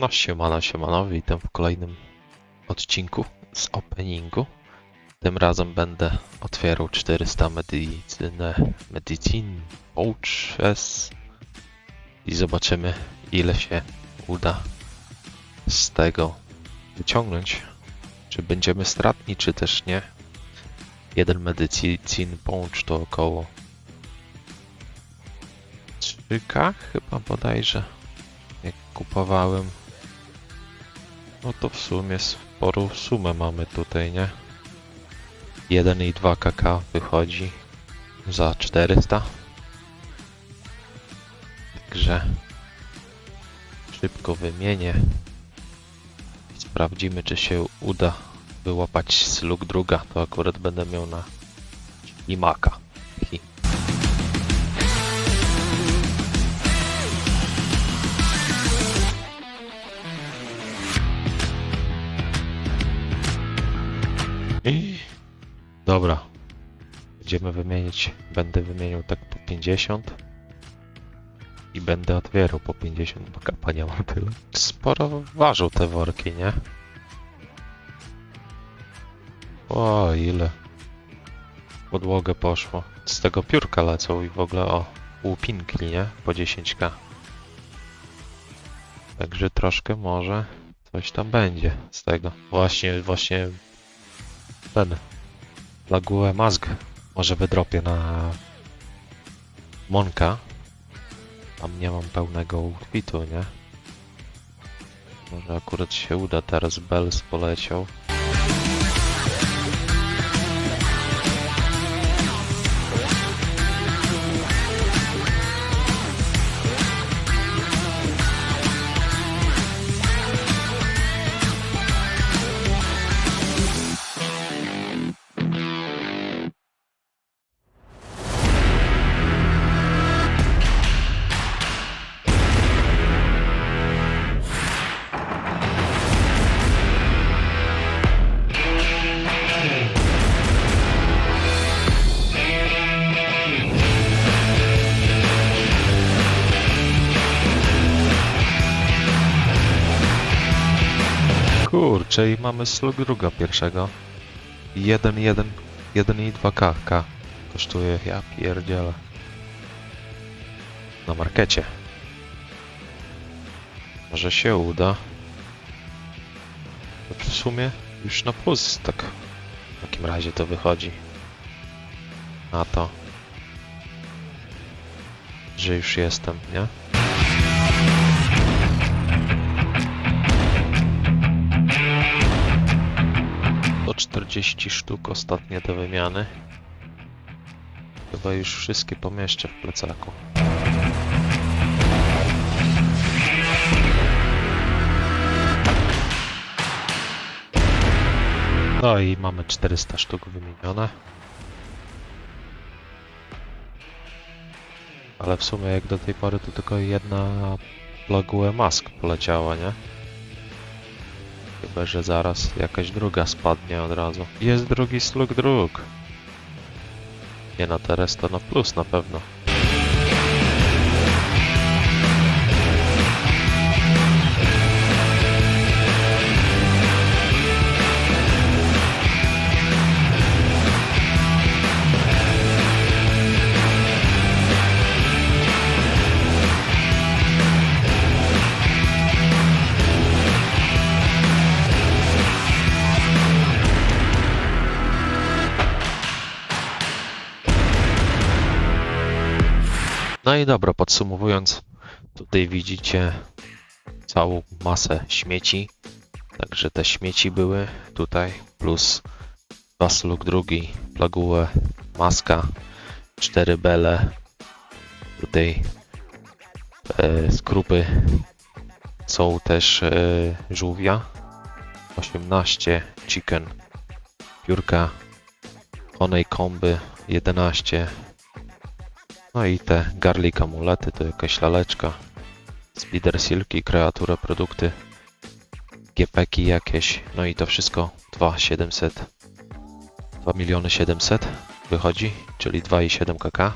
No siemano, siemano, witam w kolejnym odcinku z openingu. Tym razem będę otwierał 400 medycynę, medicine pouches i zobaczymy ile się uda z tego wyciągnąć. Czy będziemy stratni, czy też nie. Jeden medicine pouch to około 3k chyba bodajże jak kupowałem. No to w sumie sporą sumę mamy tutaj, nie? 1,2 kk wychodzi za 400. Także szybko wymienię. i Sprawdzimy, czy się uda wyłapać slug druga. To akurat będę miał na ślimaka. Dobra. Będziemy wymienić. Będę wymieniał tak po 50. I będę otwierał po 50, bo kapa mam tyle. Sporo ważą te worki, nie? O, ile. Podłogę poszło. Z tego piórka lecą i w ogóle o. Łupinki, nie? Po 10k. Także troszkę może coś tam będzie z tego. Właśnie, właśnie ten Lague Mask może wydropię na Monka. Tam nie mam pełnego outfitu, nie? Może akurat się uda, teraz Bells poleciał. Kurczę, i mamy slug druga pierwszego. 1, 1, 1 i 2 k, k. Kosztuje, ja pierdzielę. Na markecie. Może się uda. W sumie już na plus tak w takim razie to wychodzi. Na to. Że już jestem, nie? 40 sztuk ostatnie te wymiany. Chyba już wszystkie pomieszczę w plecaku. No i mamy 400 sztuk wymienione. Ale w sumie jak do tej pory to tylko jedna Plague Mask poleciała, nie? Chyba, że zaraz jakaś druga spadnie od razu. Jest drugi slug dróg. Nie na teraz to na plus na pewno. No i dobra, podsumowując, tutaj widzicie całą masę śmieci. Także te śmieci były tutaj, plus Basluk drugi, Plague, maska, 4 bele, tutaj e, skrupy są też e, żółwia, 18 chicken, piórka, honey komby, 11 no i te garlic amulety to jakaś laleczka. Spider silki, kreatura, produkty. GPki jakieś. No i to wszystko 2700. 2 miliony 700 wychodzi, czyli 2,7 kk.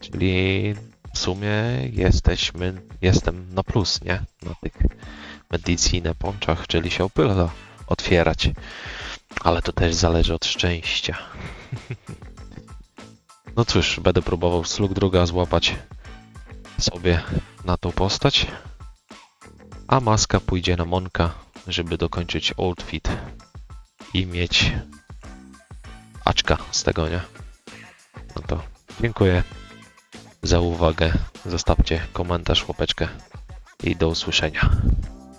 Czyli w sumie jesteśmy, jestem na plus, nie? Na tych medycinę ponczach, czyli się opyla otwierać. Ale to też zależy od szczęścia. No cóż, będę próbował slug druga złapać sobie na tą postać. A maska pójdzie na Monka, żeby dokończyć Old Fit i mieć aczka z tego, nie? No to dziękuję za uwagę. Zostawcie komentarz, łapeczkę i do usłyszenia.